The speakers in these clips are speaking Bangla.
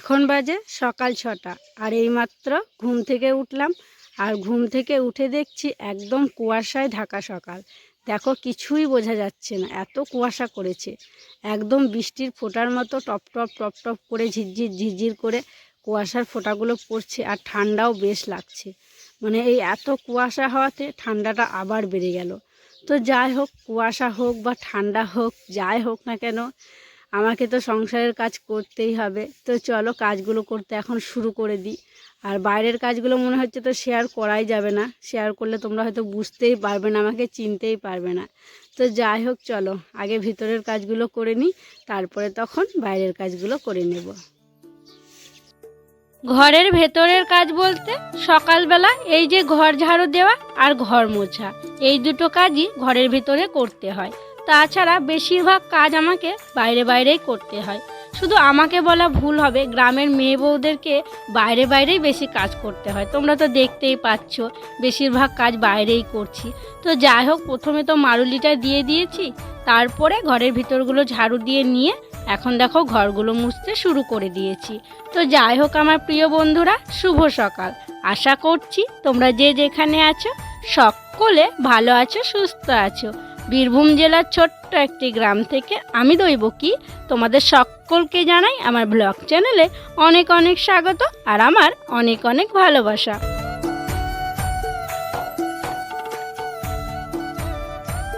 এখন বাজে সকাল ছটা, আর এইমাত্র ঘুম থেকে উঠলাম, আর ঘুম থেকে উঠে দেখছি একদম কুয়াশায় ঢাকা সকাল। দেখো কিছুই বোঝা যাচ্ছে না, এত কুয়াশা করেছে। একদম বৃষ্টির ফোঁটার মতো টপ টপ টপ টপ করে ঝিরঝির ঝিরঝির করে কুয়াশার ফোঁটাগুলো পড়ছে, আর ঠান্ডাও বেশ লাগছে। মানে এই এত কুয়াশা হওয়াতে ঠান্ডাটা আবার বেড়ে গেল। তো যাই হোক, কুয়াশা হোক বা ঠান্ডা হোক, যাই হোক না কেন আমাকে তো সংসারের কাজ করতেই হবে। তো চলো কাজগুলো করতে এখন শুরু করে দিই। আর বাইরের কাজগুলো মনে হচ্ছে তো শেয়ার করাই যাবে না। শেয়ার করলে তোমরা হয়তো বুঝতেই পারবে না, আমাকে চিনতেই পারবে না। তো যাই হোক, চলো আগে ভিতরের কাজগুলো করে নিই, তারপরে তখন বাইরের কাজগুলো করে নেব। ঘরের ভেতরের কাজ বলতে সকালবেলা এই যে ঘর ঝাড়ু দেওয়া আর ঘর মোছা, এই দুটো কাজই ঘরের ভিতরে করতে হয়। তাছাড়া বেশিরভাগ কাজ আমাকে বাইরে বাইরেই করতে হয়। শুধু আমাকে বলা ভুল হবে, গ্রামের মেয়ে বউদেরকে বাইরে বাইরেই বেশি কাজ করতে হয়। তোমরা তো দেখতেই পাচ্ছ, বেশিরভাগ কাজ বাইরেই করছি। তো যাই হোক, প্রথমে তো মারুলিটা দিয়ে দিয়েছি, তারপরে ঘরের ভিতরগুলো ঝাড়ু দিয়ে নিয়ে এখন দেখো ঘরগুলো মুছতে শুরু করে দিয়েছি। তো যাই হোক, আমার প্রিয় বন্ধুরা, শুভ সকাল। আশা করছি তোমরা যে যেখানে আছো, সকলে ভালো আছো, সুস্থ আছো। বীরভূম জেলার ছোট্ট একটি গ্রাম থেকে আমি দৈব কি? তোমাদের সকলকে জানাই আমার ব্লগ চ্যানেলে অনেক অনেক স্বাগত আর আমার অনেক অনেক ভালোবাসা।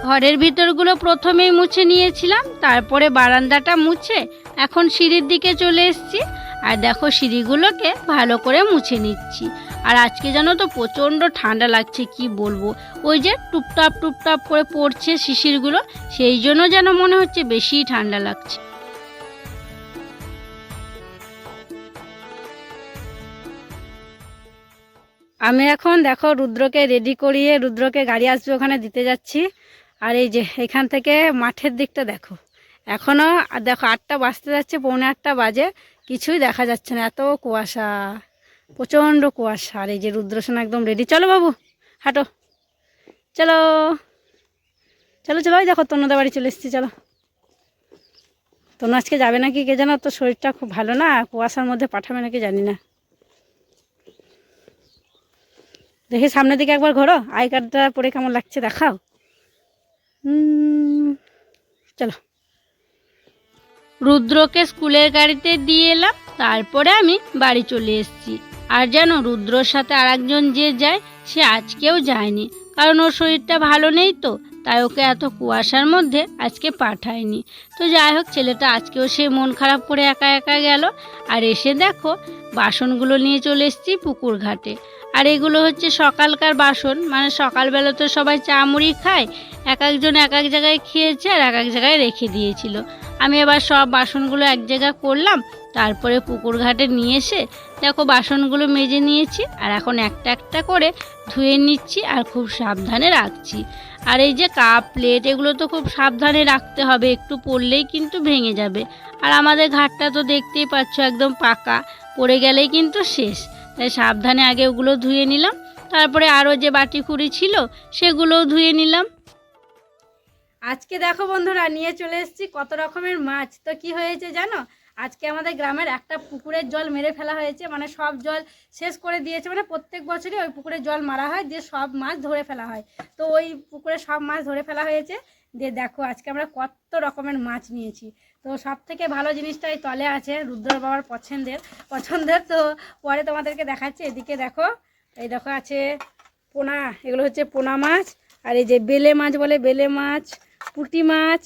ঘরের ভিতরগুলো প্রথমেই মুছে নিয়েছিলাম, তারপরে বারান্দাটা মুছে এখন সিঁড়ির দিকে চলে এসেছি। আর দেখো সিঁড়িগুলোকে ভালো করে মুছে নিচ্ছি। আর আজকে যেন তো প্রচণ্ড ঠান্ডা লাগছে, কি বলব? ওই যে টুপটাপ টুপটাপ করে পড়ছে শিশিরগুলো, সেই জন্য যেন মনে হচ্ছে বেশি ঠান্ডা লাগছে। আমি এখন দেখো রুদ্রকে রেডি করিয়ে, রুদ্রকে গাড়ি আসবে ওখানে দিতে যাচ্ছি। আর এই যে এখান থেকে মাঠের দিকটা দেখো। এখনও দেখো আটটা বাজতে যাচ্ছে, পৌনে আটটা বাজে, কিছুই দেখা যাচ্ছে না, এত কুয়াশা। প্রচণ্ড কুয়াশা আর এই যে রুদ্রসেনা একদম রেডি চলো বাবু, হাঁটো। চলো। চলো চলো দেখো তন্নদা বাড়ি চলে এসেছি, চলো। তনু আজকে যাবে নাকি কে জানো? তোর শরীরটা খুব ভালো না, কুয়াশার মধ্যে পাঠাবে নাকি জানি না। দেখি সামনের দিকে একবার ঘোরো, আই কার্ডটা পরে কেমন লাগছে দেখাও। চলো। রুদ্রকে স্কুলের গাড়িতে দিয়ে এলাম, তারপরে আমি বাড়ি চলে এসেছি। আর যেন রুদ্রর সাথে আরেকজন যে যায়, সে আজকেও যায়নি। কারণ ওর শরীরটা ভালো নেই তো, তাই ওকে এত কুয়াশার মধ্যে আজকে পাঠায়নি। তো যাই হোক, ছেলেটা আজকেও সে মন খারাপ করে একা একা গেল। আর এসে দেখো, বাসনগুলো নিয়ে চলে এসেছি পুকুর ঘাটে। আর এগুলো হচ্ছে সকালকার বাসন। মানে সকালবেলা তো সবাই চা মুড়ি খায়, এক একজন এক এক জায়গায় খেয়েছে আর এক এক জায়গায় রেখে দিয়েছিল। আমি এবার সব বাসনগুলো এক জায়গায় করলাম তারপরে পুকুর ঘাটে নিয়ে এসে দেখো বাসনগুলো মেজে নিয়েছি আর এখন একটা একটা করে ধুয়ে নিচ্ছি আর খুব সাবধানে রাখছি। আর এই যে কাপ, প্লেট, এগুলো তো খুব সাবধানে রাখতে হবে, একটু পড়লেই কিন্তু ভেঙে যাবে। আর আমাদের ঘাটটা তো দেখতেই পাচ্ছ একদম পাকা, পড়ে গেলেই কিন্তু শেষ। তাই সাবধানে আগে ওগুলো ধুয়ে নিলাম, তারপরে আরও যে বাটি খুঁড়ি ছিল সেগুলোও ধুয়ে নিলাম। আজকে দেখো বন্ধুরা, নিয়ে চলে এসেছি কত রকমের মাছ। তো কি হয়েছে জানো? আজকে আমাদের গ্রামের একটা পুকুরের জল মেরে ফেলা হয়েছে মানে সব জল শেষ করে দিয়েছে মানে প্রত্যেক বছরই ওই পুকুরে জল মারা হয় দিয়ে সব মাছ ধরে ফেলা হয়। তো ওই পুকুরে সব মাছ ধরে ফেলা হয়েছে। দিয়ে দেখো আজকে আমরা কত রকমের মাছ নিয়েছি। তো সব থেকে ভালো জিনিসটা এই তলে আছে রুদ্র বাবার পছন্দের পছন্দের তো পরে তোমাদেরকে দেখাচ্ছি। এদিকে দেখো এই দেখো আছে পোনা এগুলো হচ্ছে পোনা মাছ আর এই যে বেলে মাছ বলে বেলে মাছ পুঁটি মাছ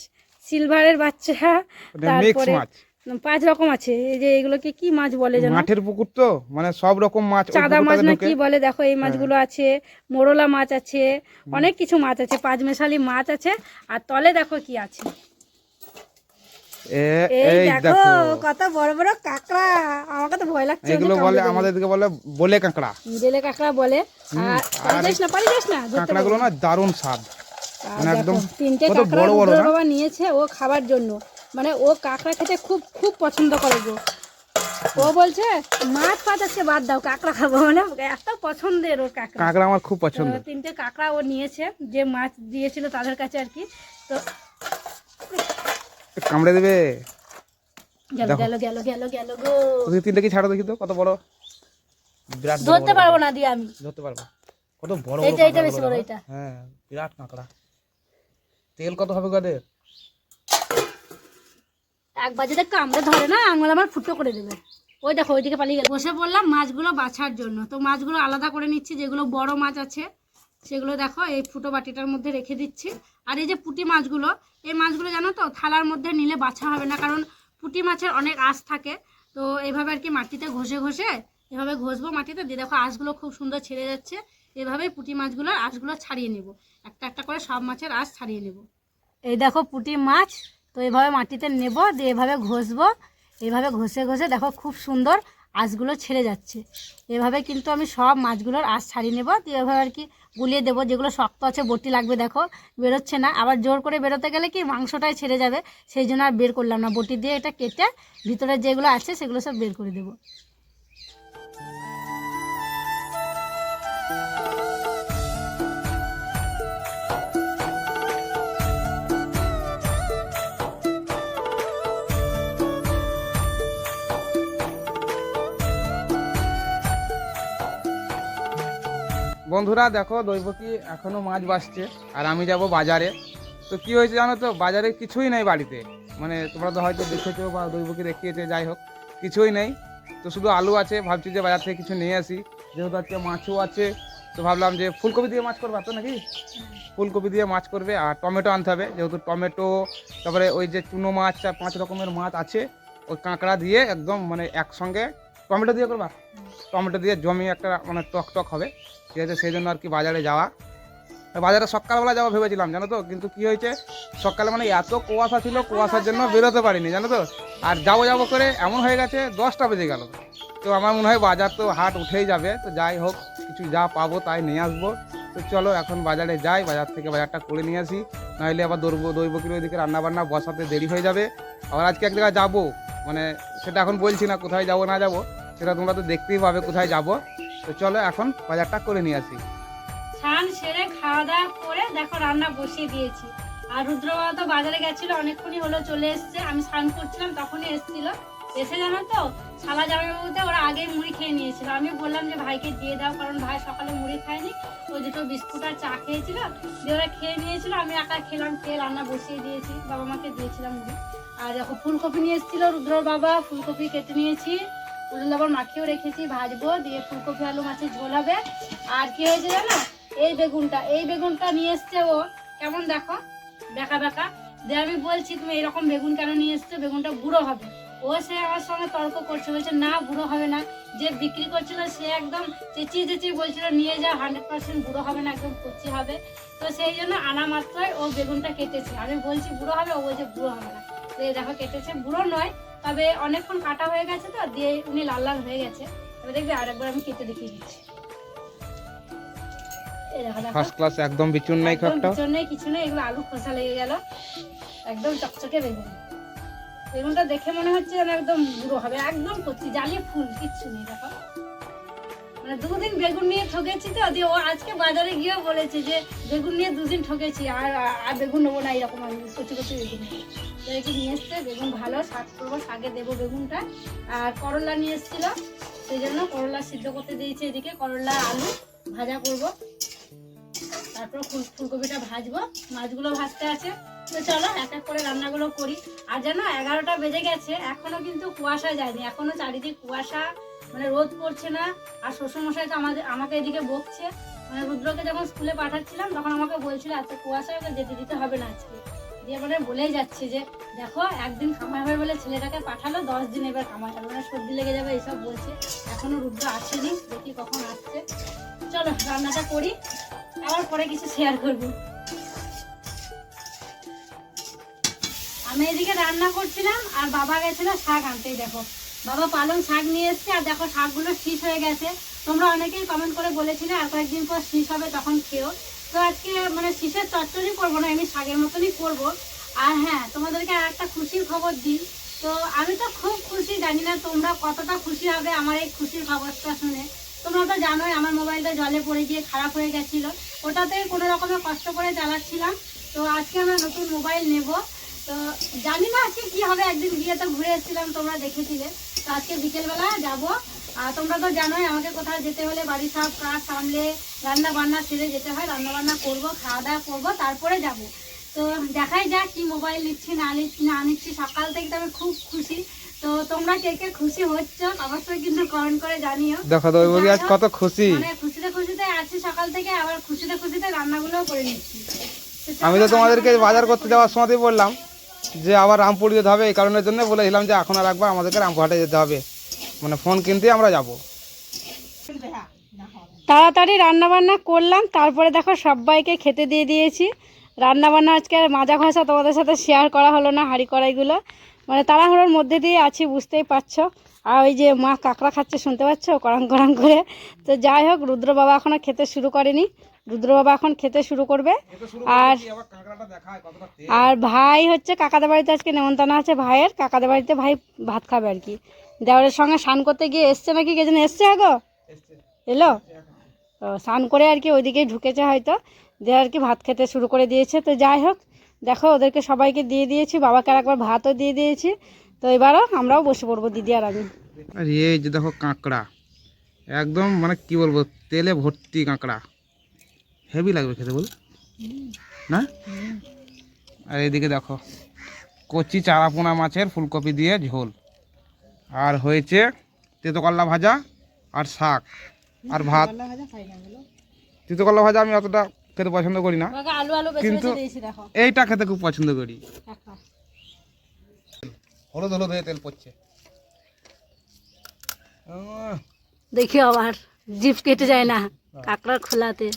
সিলভারের বাচ্চা তারপরে পাঁচ রকম আছে। এই যে এগুলোকে কি মাছ বলে জানো? মাঠের পুকুর তো? মানে সব রকম মাছ চাঁদা মাছ না হ্যাঁ। কি বলে? দেখো এই মাছগুলো আছে মোরলা মাছ আছে অনেক কিছু মাছ আছে পাঁচ মেশালি মাছ আছে আর তলে দেখো কি আছে। এই দেখো কত বড় বড় কাঁকড়া। আমাকে তো ভয় লাগছে এগুলো বলে আমাদের দিকে বলে বলে কাঁকড়া। জেলে কাঁকড়া বলে। আর পারি না পারি যাস না কাঁকড়াগুলো না। দারুণ স্বাদ। মানে একদম তিনটে কাঁকড়া বড় বড় বাবা নিয়েছে ও খাবার জন্য। মানে ও কাঁকড়া খেতে খুব খুব পছন্দ করে গো। ও বলছে মাছ ফাছ আছে বাদ দাও কাঁকড়া খাব। মানে এত পছন্দের ওর কাঁকড়া। কাঁকড়া আমার খুব পছন্দ তিনটে কাঁকড়া ও নিয়েছে যে মাছ দিয়েছিল তাদের কাছে আর কি। তো কামড়ে দেবে? গেল দেখো। গেল গেল গেল গেল গো। তিনটে কি ছাড়ো দেখি তো কত বড়? বিরাট ধরতে পারব না দিয়ে আমি। ধরতে পারব। কত বড় বেশি বড়। হ্যাঁ বিরাট কাঁকড়া। তেল কত হবে গাদের একবার যদি কামড়ে ধরে না, আঙুল আমার ফুটো করে দেবে। ওই দেখো, ওইদিকে পালিয়ে গেল। বসে বললাম মাছগুলো বাছার জন্য। তো মাছগুলো আলাদা করে নিচ্ছি, যেগুলো বড় মাছ আছে, সেগুলো দেখো, এই ফুটো বাটিটার মধ্যে রেখে দিচ্ছি। আর এই যে পুটি মাছগুলো, এই মাছগুলো জানো তো, থালার মধ্যে নিলে বাছা হবে না, কারণ পুঁটি মাছের অনেক আঁশ থাকে। তো এইভাবে আর কি মাটিতে ঘষে ঘষে, এভাবে ঘষবো মাটিতে, দিয়ে দেখো আঁশগুলো খুব সুন্দর ছেড়ে যাচ্ছে। এভাবেই পুঁটি মাছগুলোর আঁশগুলো ছাড়িয়ে নেব। একটা একটা করে সব মাছের আঁশ ছাড়িয়ে নেব। এই দেখো পুঁটি মাছ তো এভাবে মাটিতে নেব, দিয়ে এভাবে ঘষবো। এভাবে ঘষে ঘষে দেখো খুব সুন্দর আঁশগুলো ছেড়ে যাচ্ছে। এভাবে কিন্তু আমি সব মাছগুলোর আঁশ ছাড়িয়ে নেব, দিয়ে এভাবে আর কি গুলিয়ে দেবো, যেগুলো শক্ত আছে, বটি লাগবে দেখো, বেরোচ্ছে না। আবার জোর করে বেরোতে গেলে কি মাংসটাই ছেড়ে যাবে, সেই জন্য আর বের করলাম না। বটি দিয়ে এটা কেটে ভিতরে যেগুলো আছে সেগুলো সব বের করে দেবো। বন্ধুরা দেখো দৈবকী এখনও মাছ বাসছে আর আমি যাব বাজারে। তো কি হয়েছে জানো তো, বাজারে কিছুই নেই বাড়িতে। মানে তোমরা তো হয়তো দেখেছ বা দৈবকী দেখিয়েছে, যাই হোক, কিছুই নেই। তো শুধু আলু আছে, ভাবছি যে বাজার থেকে কিছু নিয়ে আসি। যেহেতু আজকে মাছও আছে, তো ভাবলাম যে ফুলকপি দিয়ে মাছ করবা তো নাকি? ফুলকপি দিয়ে মাছ করবে, আর টমেটো আনতে হবে। যেহেতু টমেটো, তারপরে ওই যে চুনো মাছ পাঁচ রকমের মাছ আছে, ওই কাঁকড়া দিয়ে একদম মানে একসঙ্গে টমেটো দিয়ে করবা? টমেটো দিয়ে জমি একটা মানে টক টক হবে। ঠিক আছে, সেই জন্য আর কি বাজারে যাওয়া। বাজারে সকালবেলা যাওয়া ভেবেছিলাম, জানো তো? কিন্তু কি হয়েছে? সকালে মানে এত কুয়াশা ছিল, কুয়াশার জন্য বেরোতে পারিনি, জানো তো? আর যাব যাব করে এমন হয়ে গেছে, দশটা বেজে গেল। তো আমার মনে হয় বাজার তো হাট উঠেই যাবে। তো যাই হোক, কিছু যা পাবো তাই নিয়ে আসব। তো চলো, এখন বাজারে যাই, বাজার থেকে বাজারটা করে নিয়ে আসি। নাহলে আবার দৌড়ব দৈব কিলো ওইদিকে রান্নাবান্না বসাতে দেরি হয়ে যাবে। আবার আজকে এক জায়গায় যাব। মানে সেটা এখন বলছি না কোথায় যাব, না যাব, সেটা তোমরা তো দেখতেই পাবে কোথায় যাব। তো চলো এখন বাজারটা করে নিয়ে আসি। স্নান সেরে খাওয়া দাওয়া করে দেখো রান্না বসিয়ে দিয়েছি। আর রুদ্রবাবা তো বাজারে গেছিল, অনেকক্ষণই হলো চলে এসছে। আমি স্নান করছিলাম, তখনই এসেছিল। এসে জানো তো, শালা জামাইবাবুতে ওরা আগে মুড়ি খেয়ে নিয়েছিল। আমি বললাম যে ভাইকে দিয়ে দাও, কারণ ভাই সকালে মুড়ি খায়নি। ওই দুটো বিস্কুট আর চা খেয়েছিল। দিয়ে ওরা খেয়ে নিয়েছিল, আমি একা খেলাম, খেয়ে রান্না বসিয়ে দিয়েছি। বাবা মাকে দিয়েছিলাম মুড়ি। আর দেখো, ফুলকপি নিয়ে এসেছিল রুদ্রর বাবা, ফুলকপি কেটে নিয়েছি। উল্লু আবার মাখিয়েও রেখেছি, ভাজবো, দিয়ে ফুলকপি, আলু, মাছের ঝোল হবে। আর কি হয়েছে জানো? এই বেগুনটা এই বেগুনটা নিয়ে এসছে ও। কেমন দেখো? বেকা বেকা। দিয়ে আমি বলছি, তুমি এরকম বেগুন কেন নিয়ে এসছো? বেগুনটা বুড়ো হবে। ও সে আমার সঙ্গে তর্ক করছে, বলছে, না বুড়ো হবে না। যে বিক্রি করছিল, সে একদম চেঁচিয়ে চেঁচিয়ে বলছিল, নিয়ে যা হান্ড্রেড পার্সেন্ট বুড়ো হবে না, একদম কচি হবে। তো সেই জন্য আনা মাত্রই ও বেগুনটা কেটেছে। আমি বলছি বুড়ো হবে? ও বলছে বুড়ো হবে না। দেখো কেটেছে। বুড়ো নয় তবে অনেকক্ষণ কাটা হয়ে গেছে তো দিয়ে উনি লাল লাল হয়ে গেছে। তবে দেখবি আরেকবার আমি কেটে দেখিয়ে দিচ্ছি। ফার্স্ট ক্লাস একদম বিচুন নাই একটা কিছু নেই কিছু নেই এগুলো আলু খোসা লেগে গেল। একদম চকচকে বেগুন। বেগুনটা দেখে মনে হচ্ছে যেন একদম বুড়ো হবে একদম কচি জালি ফুল কিচ্ছু নেই দেখো। মানে দুদিন বেগুন নিয়ে ঠকেছি তো, দিয়ে ও আজকে বাজারে গিয়েও বলেছে যে বেগুন নিয়ে দুদিন ঠকেছি, আর আর বেগুন নেব না এরকম আমি কচি কচি বেগুন একে নিয়ে এসছে? বেগুন ভালো, শাক করব, শাকে দেবো বেগুনটা। আর করলা নিয়ে এসেছিল, সেই জন্য করলা সিদ্ধ করতে দিয়েছি এদিকে, করলা, আলু ভাজা করব। তারপর ফুল, ফুলকপিটা ভাজবো, মাছগুলো ভাজতে আছে। তো চলো, এক এক করে রান্নাগুলো করি। আর যেন এগারোটা বেজে গেছে, এখনও কিন্তু কুয়াশা যায়নি, এখনও চারিদিক কুয়াশা। মানে রোদ পড়ছে না, আর শ্বশুরমশাই তো আমাদের, আমাকে এদিকে বকছে। মানে রুদ্রকে যখন স্কুলে পাঠাচ্ছিলাম, তখন আমাকে বলছিল এত কুয়াশায় ওকে যেতে দিতে হবে না আজকে। দিয়ে মানে বলেই যাচ্ছে যে, দেখো, একদিন কামাই হবে বলে ছেলেটাকে পাঠালো, দশ দিন এবার কামাই হবে। মানে সর্দি লেগে যাবে এইসব বলছে। এখনও রুদ্র আসেনি, দেখি কখন আসছে। চলো, রান্নাটা করি, আবার পরে কিছু শেয়ার করব। আমি এদিকে রান্না করছিলাম, আর বাবা গেছিল শাক আনতেই দেখো। বাবা পালং শাক নিয়ে এসছে, আর দেখো শাকগুলো শীষ হয়ে গেছে। তোমরা অনেকেই কমেন্ট করে বলেছিলে, আর কয়েকদিন পর শীষ হবে, তখন খেও। তো আজকে মানে শীষের চচ্চড়ি করব না, আমি শাকের মতনই করব। আর হ্যাঁ তোমাদেরকে আর একটা খুশির খবর দিই। তো আমি তো খুব খুশি, জানি না তোমরা কতটা খুশি হবে আমার এই খুশির খবরটা শুনে। তোমরা তো জানোই, আমার মোবাইলটা জলে পড়ে গিয়ে খারাপ হয়ে গেছিল। ওটাতে কোনো রকমের কষ্ট করে চালাচ্ছিলাম। তো আজকে আমরা নতুন মোবাইল নেব। তো জানি না আজকে কী হবে, একদিন গিয়ে তো ঘুরে এসেছিলাম, তোমরা দেখেছিলে। তো আজকে বিকেলবেলা যাব। আর তোমরা তো জানোই আমাকে কোথাও যেতে হলে বাড়ির সব কাজ সামলে রান্না বান্না সেরে যেতে হয় রান্না বান্না করব খাওয়া দাওয়া করব তারপরে যাব। তো দেখাই যাক কি মোবাইল নিচ্ছি না নিচ্ছি না নিচ্ছি। সকাল থেকে তো আমি খুব খুশি। তো তোমরা কে কে খুশি হচ্ছ অবশ্যই কিন্তু কমেন্ট করে জানিও। দেখো দৈবকী আজ কত খুশি। মানে খুশিতে খুশিতে আছি সকাল থেকে আবার খুশিতে খুশিতে রান্নাগুলোও করে নিচ্ছি। আমি তো তোমাদেরকে বাজার করতে যাওয়ার সময়তেই বললাম। যে আবার রামপুর যেতে হবে, এই কারণের জন্য বলেছিলাম যে এখন আর একবার আমাদেরকে রামপুরহাটে যেতে হবে। মানে ফোন কিনতে আমরা যাব। তাড়াতাড়ি রান্নাবান্না করলাম, তারপরে দেখো সবাইকে খেতে দিয়ে দিয়েছি। রান্নাবান্না আজকে আর মাজা ঘষা তোমাদের সাথে শেয়ার করা হলো না, হাঁড়ি কড়াইগুলো। মানে তাড়াহুড়োর মধ্যে দিয়ে আছি, বুঝতেই পারছ। আর ওই যে মা কাঁকড়া খাচ্ছে, শুনতে পাচ্ছ? করাং করাং করে। তো যাই হোক, রুদ্র বাবা এখনও খেতে শুরু করেনি। রুদ্র বাবা এখন খেতে শুরু করবে। আর আর ভাই হচ্ছে কাকাদের বাড়িতে আজকে নেমন্তন্ন আছে ভাইয়ের কাকাদের বাড়িতে ভাই ভাত খাবে আর কি। দেওয়ারের সঙ্গে স্নান করতে গিয়ে এসছে নাকি কে যেন এসছে আগো? এলো? তো স্নান করে আর কি ওইদিকেই ঢুকেছে হয়তো। দিয়ে আর কি ভাত খেতে শুরু করে দিয়েছে। তো যাই হোক দেখো ওদেরকে সবাইকে দিয়ে দিয়েছি বাবাকে আর একবার ভাতও দিয়ে দিয়েছি। তো এবারও আমরাও বসে পড়ব দিদি আর আমি। আর এই যে দেখো কাঁকড়া একদম মানে কি বলব তেলে ভর্তি কাঁকড়া। হেভি লাগবে খেতে বল। না? আর এদিকে দেখো কচি চারাপোনা মাছের ফুলকপি দিয়ে ঝোল। আর হয়েছে তেতকল্লা ভাজা আর শাক আর ভাত। তেতকল্লা ভাজা আমি অতটা খেতে পছন্দ করি না। আলু আলু বেশি কিন্তু- বেশি দিয়েছি দেখো। এইটা খেতে খুব পছন্দ করি। হলুদ হলুদ হয়ে তেল পড়ছে। দেখি আবার জিপ কেটে যায় না কাঁকড়ার খোলাতে।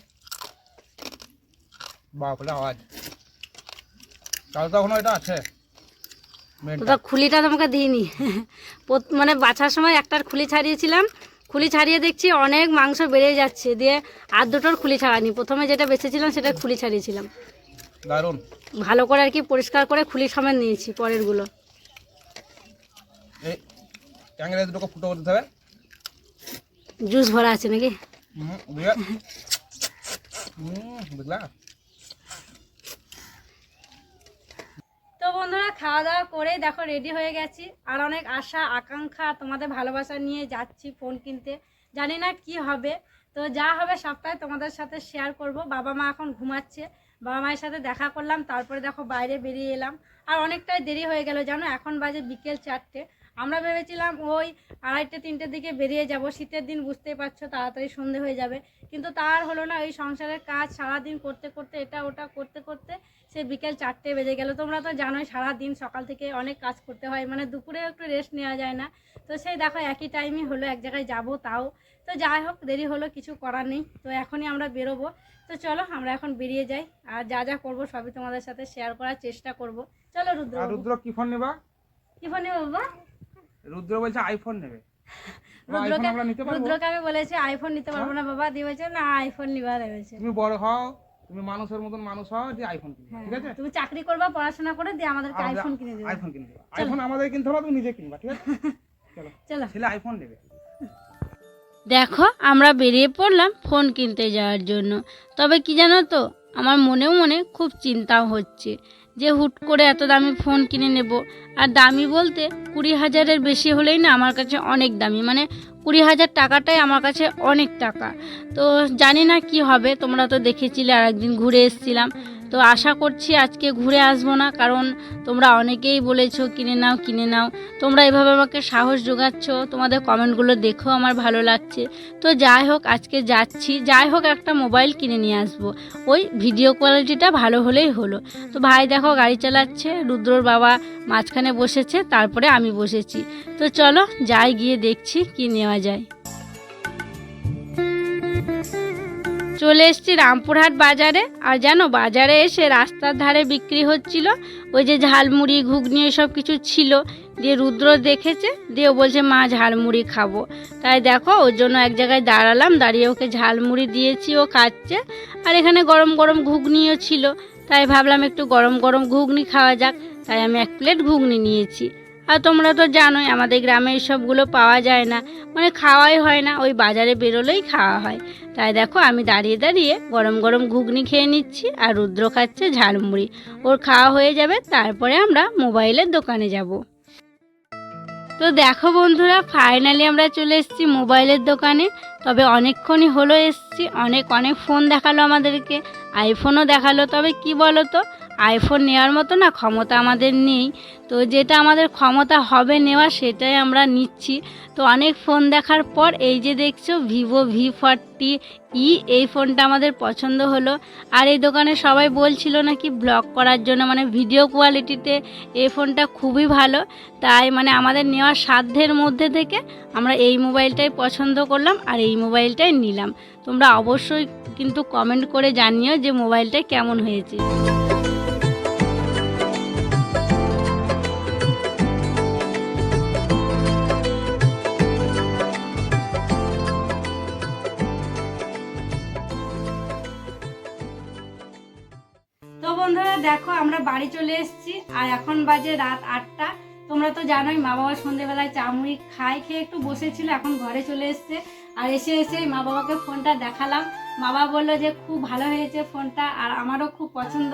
বাপরে আওয়াজ। তাহলে তো এখনও এটা আছে। মেনটা। খুলিটা তোমাকে দিইনি। মানে বাছার সময় একটার খুলি ছাড়িয়েছিলাম। খুলি ছাড়িয়ে দেখছি অনেক মাংস বেড়ে যাচ্ছে দিয়ে আর দুটোর খুলি ছাড়ানি প্রথমে যেটা বেঁচেছিলাম সেটা খুলি ছাড়িয়েছিলাম। দারুণ। ভালো করে আর কি পরিষ্কার করে খুলি সমেত নিয়েছি পরেরগুলো। ট্যাংরা দুটোকে ফুটো করতে হবে। জুস ভরা আছে নাকি? বুঝলা? বন্ধুরা, খাওয়া দাওয়া করে দেখো রেডি হয়ে গেছি। আর অনেক আশা, আকাঙ্ক্ষা, তোমাদের ভালোবাসা নিয়ে যাচ্ছি ফোন কিনতে। জানি না কি হবে। তো যা হবে সবটাই তোমাদের সাথে শেয়ার করব। বাবা মা এখন ঘুমাচ্ছে। বাবা মায়ের সাথে দেখা করলাম, তারপরে দেখো বাইরে বেরিয়ে এলাম। আর অনেকটাই দেরি হয়ে গেল, জানো? এখন বাজে বিকেল চারটে। আমরা ভেবেছিলাম ওই আড়াইটে, তিনটের দিকে বেরিয়ে যাব। শীতের দিন বুঝতেই পারছ, তাড়াতাড়ি সন্ধে হয়ে যাবে। কিন্তু তার হলো না, ওই সংসারের কাজ সারাদিন করতে করতে, এটা, ওটা, করতে করতে সে বিকেল চারটে বেজে গেল। তোমরা তো জানোই সারাদিন সকাল থেকে অনেক কাজ করতে হয় মানে দুপুরে একটু রেস্ট নেওয়া যায় না। তো সেই দেখো একই টাইমই হলো এক জায়গায় যাব তাও। তো যাই হোক দেরি হলো কিছু করার নেই। তো এখনই আমরা বেরোবো। তো চলো আমরা এখন বেরিয়ে যাই। আর যা যা করব সবই তোমাদের সাথে শেয়ার করার চেষ্টা করব। চলো রুদ্র রুদ্র কি ফোন নেবা? কি ফোনে বাবা? রুদ্র বলছে আইফোন নেবে। রুদ্রকে রুদ্রকে আমি বলেছি আইফোন নিতে পারব না বাবা। দিয়ে বলছে না আইফোন নিবা। দেবেছে তুমি বড় হও। তুমি মানুষের মতন মানুষ হও যে আইফোন কিনবে ঠিক আছে? তুমি চাকরি করবা পড়াশোনা করে দিয়ে আমাদেরকে আইফোন কিনে দেবে। আইফোন কিনবে আইফোন আমাদের কিনতে হবে তুমি নিজে কিনবা ঠিক আছে? চলো। চলো। ছেলে আইফোন নেবে। দেখো আমরা বেরিয়ে পড়লাম ফোন কিনতে যাওয়ার জন্য। তবে কি জানো তো আমার মনেও মনে খুব চিন্তাও হচ্ছে যে হুট করে এত দামি ফোন কিনে নেব। আর দামি বলতে কুড়ি হাজারের বেশি হলেই না আমার কাছে অনেক দামি মানে কুড়ি হাজার টাকাটাই আমার কাছে অনেক টাকা। তো জানি না কি হবে, তোমরা তো দেখেছিলে আর একদিন ঘুরে এসেছিলাম। তো আশা করছি আজকে ঘুরে আসব না, কারণ তোমরা অনেকেই বলেছ কিনে নাও কিনে নাও। তোমরা এভাবে আমাকে সাহস যোগাচ্ছ, তোমাদের কমেন্টগুলো দেখেও আমার ভালো লাগছে। তো যাই হোক, আজকে যাচ্ছি। যাই হোক, একটা মোবাইল কিনে নিয়ে আসব। ওই ভিডিও কোয়ালিটিটা ভালো হলেই হলো। তো ভাই দেখো, গাড়ি চালাচ্ছে, রুদ্রর বাবা মাঝখানে বসেছে, তারপরে আমি বসেছি। তো চলো, যাই গিয়ে দেখছি কি নেওয়া যায়। চলে এসেছি রামপুরহাট বাজারে। আর জানো, বাজারে এসে রাস্তার ধারে বিক্রি হচ্ছিল। ওই যে ঝালমুড়ি, ঘুগনি এসব কিছু ছিল। দিয়ে রুদ্র দেখেছে, দিয়ে বলছে, মা, ঝালমুড়ি খাব। তাই দেখো, ওর জন্য এক জায়গায় দাঁড়ালাম, দাঁড়িয়ে ওকে ঝালমুড়ি দিয়েছি, ও খাচ্ছে। আর এখানে গরম গরম ঘুগনিও ছিল। তাই ভাবলাম একটু গরম গরম ঘুগনি খাওয়া যাক। তাই আমি এক প্লেট ঘুগনি নিয়েছি। আর তোমরা তো জানোই আমাদের গ্রামে এইসবগুলো পাওয়া যায় না। মানে খাওয়াই হয় না, ওই বাজারে বেরোলেই খাওয়া হয়। তাই দেখো আমি দাঁড়িয়ে দাঁড়িয়ে গরম গরম ঘুগনি খেয়ে নিচ্ছি আর রুদ্র খাচ্ছে ঝালমুড়ি। ওর খাওয়া হয়ে যাবে, তারপরে আমরা মোবাইলের দোকানে যাব। তো দেখো বন্ধুরা ফাইনালি আমরা চলে এসেছি মোবাইলের দোকানে। তবে অনেকক্ষণই হলো এসছি, অনেক অনেক ফোন দেখাল আমাদেরকে। আইফোনও দেখাল, তবে কি বলো তো আইফোন নেওয়ার মতো না ক্ষমতা আমাদের নেই। তো যেটা আমাদের ক্ষমতা হবে নেওয়া সেটাই আমরা নিচ্ছি। তো অনেক ফোন দেখার পর এই যে দেখছ ভিভো ভি ফর্টি ই এই ফোনটা আমাদের পছন্দ হলো। আর এই দোকানে সবাই বলছিল নাকি ব্লগ করার জন্য মানে ভিডিও কোয়ালিটিতে এই ফোনটা খুবই ভালো। তাই মানে আমাদের নেওয়ার সাধ্যের মধ্যে থেকে আমরা এই মোবাইলটাই পছন্দ করলাম আর এই মোবাইলটাই নিলাম। তোমরা অবশ্যই কিন্তু কমেন্ট করে জানিও যে মোবাইলটা কেমন হয়েছে। বাড়ি চলে এসেছি, আর এখন বাজে রাত আটটা। তোমরা তো জানোই, মা বাবা সন্ধেবেলায় চামড়ি খাই খেয়ে একটু বসেছিল, এখন ঘরে চলে এসছে। আর এসে এসে মা বাবাকে ফোনটা দেখালাম। বাবা বলল যে, খুব ভালো হয়েছে ফোনটা আর আমারও খুব পছন্দ।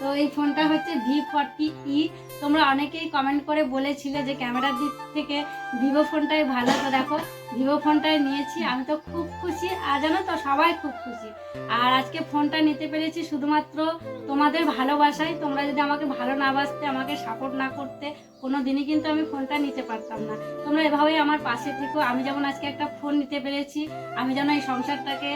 তো এই ফোনটা হচ্ছে ভি ফর্টি ই তোমরা অনেকেই কমেন্ট করে বলেছিলে যে, ক্যামেরার দিক থেকে ভিভো ফোনটাই ভালো। তো দেখো, ভিভো ফোনটাই নিয়েছি। আমি তো খুব খুশি আর জানো তো, সবাই খুব খুশি। আর আজকে ফোনটা নিতে পেরেছি শুধুমাত্র তোমাদের ভালোবাসায়। তোমরা যদি আমাকে ভালো না বাসতে, আমাকে সাপোর্ট না করতে কোনো দিনই কিন্তু আমি ফোনটা নিতে পারতাম না। তোমরা এভাবেই আমার পাশে থেকো। আমি যেমন আজকে একটা ফোন নিতে পেরেছি আমি যেন এই সংসারটাকে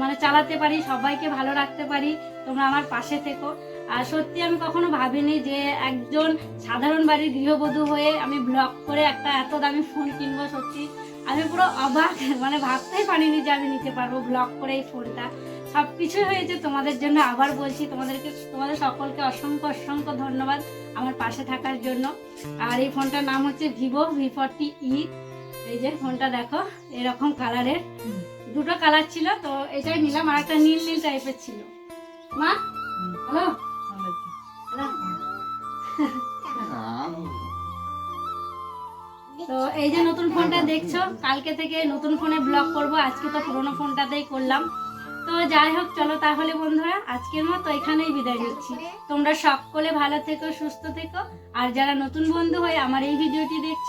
মানে চালাতে পারি, সবাইকে ভালো রাখতে পারি, তোমরা আমার পাশে থেকো। আর সত্যি আমি কখনো ভাবিনি যে একজন সাধারণ বাড়ির গৃহবধূ হয়ে আমি ব্লগ করে একটা এত দামি ফোন কিনবো সত্যি। আমি পুরো অবাক মানে ভাবতেই পারিনি যে আমি নিতে পারব ব্লগ করে এই ফোনটা সব কিছুই হয়েছে তোমাদের জন্য আবার বলছি, তোমাদেরকে, তোমাদের সকলকে অসংখ্য অসংখ্য ধন্যবাদ আমার পাশে থাকার জন্য। আর এই ফোনটার নাম হচ্ছে ভিভো ভি ফর্টি ই এই যে ফোনটা দেখো, এরকম কালারের। দুটো কালার ছিল, তো এটাই নিলাম, আর একটা নীল নীল টাইপের ছিল। মা? হ্যালো? তো এই যে নতুন ফোনটা দেখছ, কালকে থেকে নতুন ফোনে ব্লগ করব, আজকে তো পুরোনো ফোনটাতেই করলাম। তো যাই হোক, চলো তাহলে বন্ধুরা, আজকের মতো এখানেই বিদায় নিচ্ছি। তোমরা সকলে ভালো থেকো, সুস্থ থেকো, আর যারা নতুন বন্ধু হয়ে আমার এই ভিডিওটি দেখছ